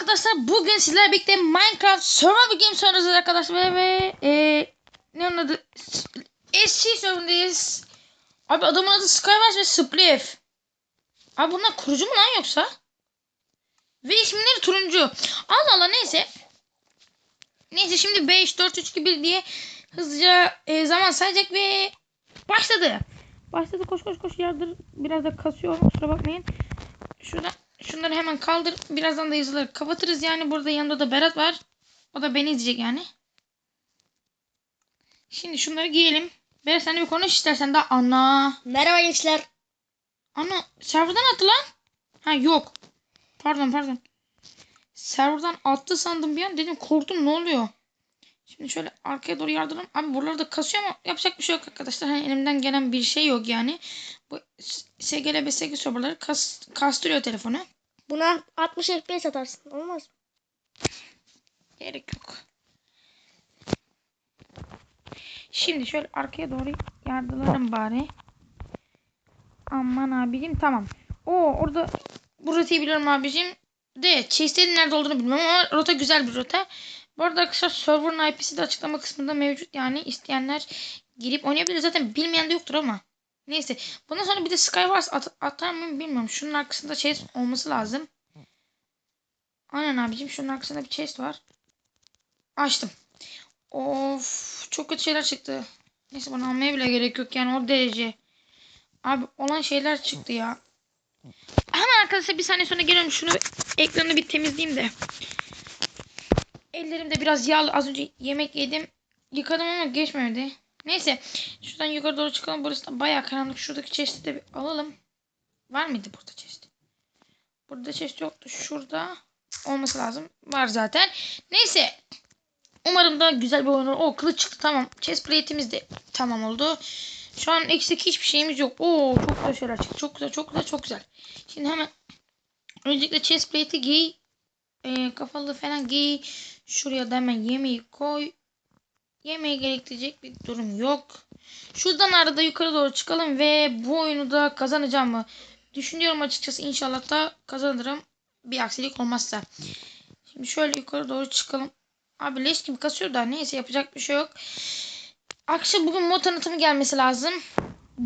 arkadaşlar bugün sizlerle birlikte Minecraft Survival Games oynuyoruz arkadaşlar ve, ve e, ne onun adı SC serverındayız. Abi adamın adı Skywars ve Spliff. Abi bunlar kurucu mu lan yoksa? Ve isimleri turuncu. Allah Allah neyse. Neyse şimdi 5, 4, 3, 2, 1 diye hızlıca e, zaman sayacak ve başladı. Başladı koş koş koş yardır. Biraz da kasıyor kusura bakmayın. Şuradan Şunları hemen kaldır. Birazdan da yazıları kapatırız. Yani burada yanında da Berat var. O da beni izleyecek yani. Şimdi şunları giyelim. Berat sen de bir konuş istersen de ana. Merhaba gençler. Ana serverdan attı lan. Ha yok. Pardon pardon. Serverdan attı sandım bir an. Dedim korktum ne oluyor. Şimdi şöyle arkaya doğru yardıralım. Abi buraları da kasıyor ama yapacak bir şey yok arkadaşlar. Hani elimden gelen bir şey yok yani. Bu SGL ve SG serverları kas, kastırıyor telefonu. Buna 60 FPS atarsın. Olmaz mı? Gerek yok. Şimdi şöyle arkaya doğru yardılarım bari. Aman abicim tamam. O orada bu rotayı biliyorum abicim. De Chase'lerin nerede olduğunu bilmiyorum ama rota güzel bir rota. Bu arada arkadaşlar server'ın IP'si de açıklama kısmında mevcut. Yani isteyenler girip oynayabilir. Zaten bilmeyen de yoktur ama. Neyse. Bundan sonra bir de Skywars at atar mı bilmiyorum. Şunun arkasında chest olması lazım. Aynen abicim. Şunun arkasında bir chest var. Açtım. Of. Çok kötü şeyler çıktı. Neyse bana almaya bile gerek yok yani o derece. Abi olan şeyler çıktı ya. Hemen arkadaşlar bir saniye sonra geliyorum. Şunu ekranını bir temizleyeyim de. Ellerimde biraz yağlı. Az önce yemek yedim. Yıkadım ama geçmedi. Neyse. Şuradan yukarı doğru çıkalım. Burası da bayağı karanlık. Şuradaki chest'i de bir alalım. Var mıydı burada chest? Burada chest yoktu. Şurada olması lazım. Var zaten. Neyse. Umarım da güzel bir oyun olur. O kılıç çıktı. Tamam. Chest plate'imiz de tamam oldu. Şu an eksik hiçbir şeyimiz yok. Oo çok güzel şeyler çıktı. Çok güzel, çok güzel, çok güzel. Şimdi hemen öncelikle chest plate'i giy. E, kafalı falan giy. Şuraya da hemen yemeği koy. Yemeği gerektirecek bir durum yok. Şuradan arada yukarı doğru çıkalım ve bu oyunu da kazanacağımı düşünüyorum açıkçası. İnşallah da kazanırım. Bir aksilik olmazsa. Şimdi şöyle yukarı doğru çıkalım. Abi leş gibi kasıyor da neyse yapacak bir şey yok. Akşam bugün mod tanıtımı gelmesi lazım.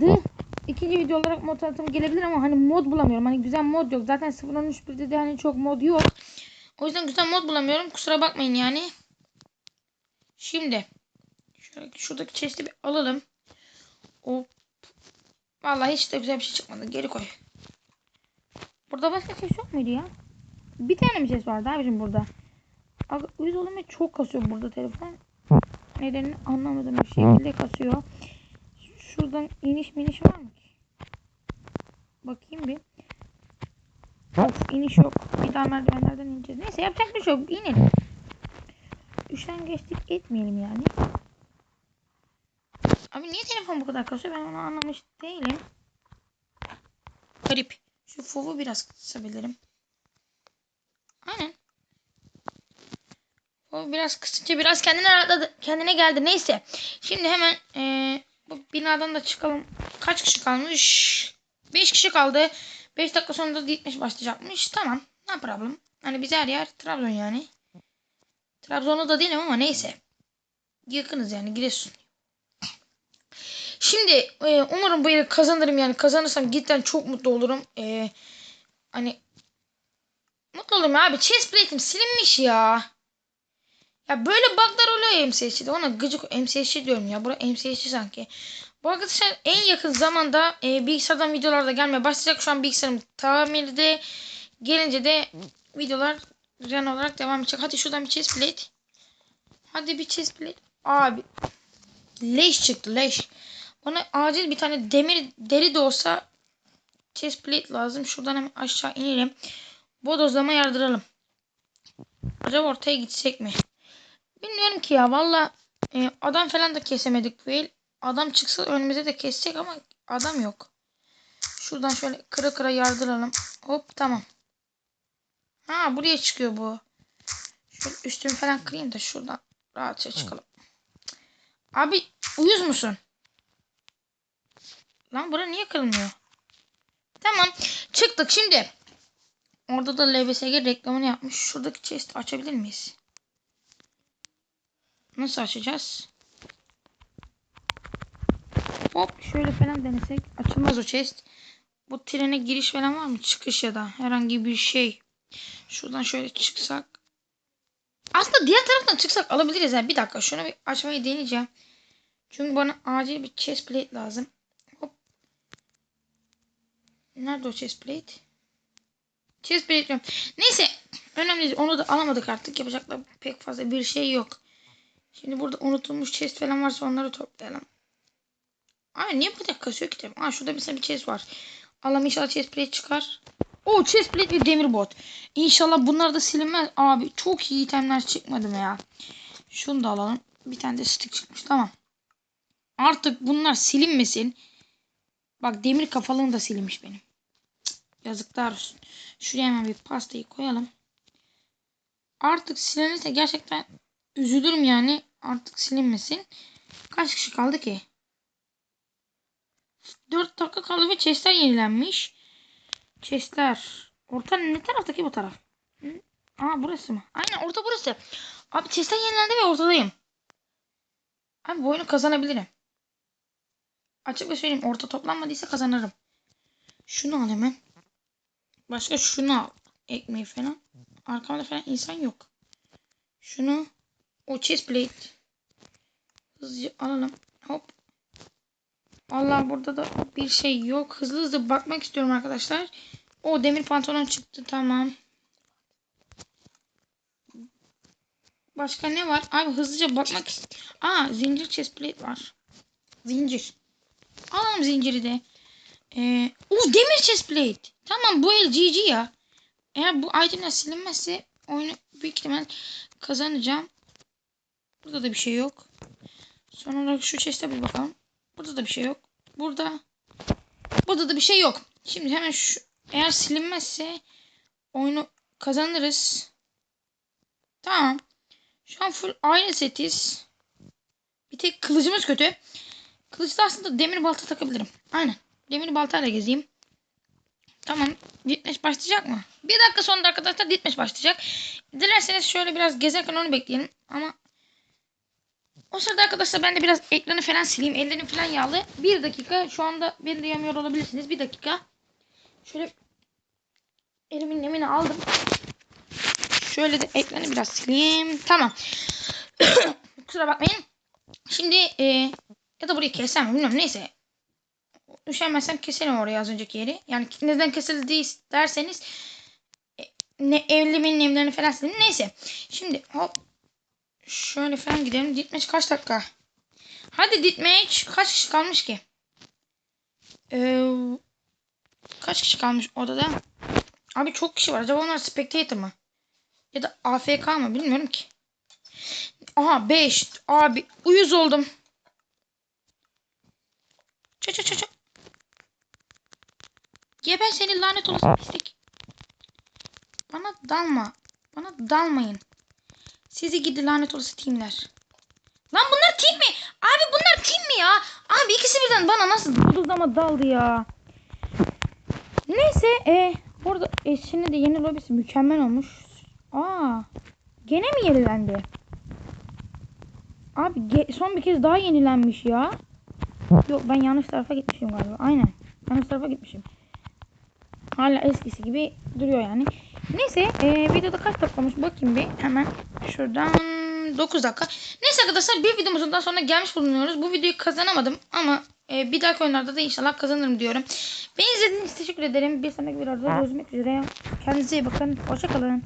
Dı. İkinci video olarak mod tanıtımı gelebilir ama hani mod bulamıyorum. Hani güzel mod yok. Zaten 0.13.1'de de hani çok mod yok. O yüzden güzel mod bulamıyorum. Kusura bakmayın yani. Şimdi. Şuradaki chest'i bir alalım. Hop. Vallahi hiç de güzel bir şey çıkmadı. Geri koy. Burada başka chest yok muydu ya? Bir tane mi chest vardı abicim burada? Abi uyuz oğlum çok kasıyor burada telefon. Nedenini anlamadım bir şekilde kasıyor. Şuradan iniş miniş var mı ki? Bakayım bir. Of iniş yok. Bir daha merdivenlerden ineceğiz. Neyse yapacak bir şey yok. İnelim. Üçten geçtik etmeyelim yani. Telefon bu kadar kasıyor ben onu anlamış değilim. Garip. Şu fovu biraz kısabilirim. Aynen. O biraz kısınca biraz kendine rahatladı. Kendine geldi. Neyse. Şimdi hemen ee, bu binadan da çıkalım. Kaç kişi kalmış? 5 kişi kaldı. 5 dakika sonra da gitmiş başlayacakmış. Tamam. Ne problem. Hani biz her yer Trabzon yani. Trabzon'da da değilim ama neyse. Yakınız yani Giresun. Şimdi e, umarım bu yeri kazanırım yani kazanırsam cidden çok mutlu olurum. E, hani mutlu olurum abi. Chest plate'im silinmiş ya. Ya böyle bug'lar oluyor MCS'de. Ona gıcık MCS diyorum ya. Bura MCS sanki. Bu arkadaşlar en yakın zamanda e, bilgisayardan videolar da gelmeye başlayacak. Şu an bilgisayarım tamirde. Gelince de videolar ren olarak devam edecek. Hadi şuradan bir chest plate. Hadi bir chest plate. Abi. Leş çıktı leş. Bana acil bir tane demir deri de olsa chest plate lazım. Şuradan hemen aşağı inelim. Bodozlama yardıralım. Acaba ortaya gitsek mi? Bilmiyorum ki ya valla e, adam falan da kesemedik bu el. Adam çıksa önümüze de kesecek ama adam yok. Şuradan şöyle kıra kıra yardıralım. Hop tamam. Ha buraya çıkıyor bu. Şöyle üstümü falan kırayım da şuradan rahatça çıkalım. Abi uyuz musun? Lan bura niye kırılmıyor? Tamam çıktık şimdi. Orada da LBSG reklamını yapmış. Şuradaki chest açabilir miyiz? Nasıl açacağız? Hop şöyle falan denesek. Açılmaz o chest. Bu trene giriş falan var mı? Çıkış ya da herhangi bir şey. Şuradan şöyle çıksak. Aslında diğer taraftan çıksak alabiliriz. Yani bir dakika şunu bir açmayı deneyeceğim. Çünkü bana acil bir chest plate lazım. Nerede o chest plate? Chest plate diyorum. Neyse. Önemli değil. Onu da alamadık artık. Yapacak da pek fazla bir şey yok. Şimdi burada unutulmuş chest falan varsa onları toplayalım. Ay niye kadar kasıyor ki tabii. Aa şurada mesela bir chest var. Allah'ım inşallah chest plate çıkar. O chest plate ve demir bot. İnşallah bunlar da silinmez. Abi çok iyi itemler çıkmadı mı ya? Şunu da alalım. Bir tane de stick çıkmış. Tamam. Artık bunlar silinmesin. Bak demir kafalığım da silinmiş benim. Yazıklar olsun. Şuraya hemen bir pastayı koyalım. Artık silinirse gerçekten üzülürüm yani. Artık silinmesin. Kaç kişi kaldı ki? 4 dakika kaldı ve chestler yenilenmiş. Chestler. Orta ne taraftaki bu taraf? Hı? Aa burası mı? Aynen orta burası. Abi chestler yenilendi ve ortadayım. Abi bu oyunu kazanabilirim. Açık ve söyleyeyim orta toplanmadıysa kazanırım. Şunu al hemen. Başka şunu al. Ekmeği falan. Arkamda falan insan yok. Şunu. O chest plate. Hızlıca alalım. Hop. Allah burada da bir şey yok. Hızlı hızlı bakmak istiyorum arkadaşlar. O demir pantolon çıktı. Tamam. Başka ne var? Abi hızlıca bakmak ist- Aa zincir chest plate var. Zincir. Alalım zinciri de. Ee, o demir chest plate. Tamam bu el GG ya. Eğer bu itemler silinmezse oyunu büyük ihtimal kazanacağım. Burada da bir şey yok. Son olarak şu chest'e bir bakalım. Burada da bir şey yok. Burada. Burada da bir şey yok. Şimdi hemen şu eğer silinmezse oyunu kazanırız. Tamam. Şu an full aynı setiz. Bir tek kılıcımız kötü. Kılıçta aslında demir balta takabilirim. Aynen. Demir baltayla gezeyim. Tamam. Ditmeş başlayacak mı? Bir dakika sonra arkadaşlar ditmeş başlayacak. Dilerseniz şöyle biraz gezerken onu bekleyelim. Ama o sırada arkadaşlar ben de biraz ekranı falan sileyim. Ellerim falan yağlı. Bir dakika. Şu anda beni duyamıyor olabilirsiniz. Bir dakika. Şöyle elimin nemini aldım. Şöyle de ekranı biraz sileyim. Tamam. Kusura bakmayın. Şimdi e, ya da burayı kessem mi bilmiyorum. Neyse. Üşenmezsem keselim oraya az önceki yeri. Yani neden kesildi derseniz e, ne, elimin nemlerini falan sileyim. Neyse. Şimdi hop Şöyle falan gidelim. Ditmeç kaç dakika? Hadi Ditmeç. Kaç kişi kalmış ki? Ee, kaç kişi kalmış odada? Abi çok kişi var. Acaba onlar spectator mı? Ya da AFK mı? Bilmiyorum ki. Aha 5. Abi uyuz oldum. Çö çö çö. Geber seni lanet olası pislik. Bana dalma. Bana dalmayın. Sizi gidi lanet olası teamler. Lan bunlar team mi? Abi bunlar team mi ya? Abi ikisi birden bana nasıl durduzlama daldı ya. Neyse e, burada e, şimdi de yeni lobisi mükemmel olmuş. Aa, gene mi yenilendi? Abi son bir kez daha yenilenmiş ya. Yok ben yanlış tarafa gitmişim galiba. Aynen. Yanlış tarafa gitmişim. Hala eskisi gibi duruyor yani. Neyse e, videoda kaç dakikamış bakayım bir hemen şuradan 9 dakika. Neyse arkadaşlar bir videomuzun daha sonuna gelmiş bulunuyoruz. Bu videoyu kazanamadım ama e, bir dahaki oyunlarda da inşallah kazanırım diyorum. Beni izlediğiniz için teşekkür ederim. Bir sonraki videoda görüşmek üzere. Kendinize iyi bakın. Hoşçakalın.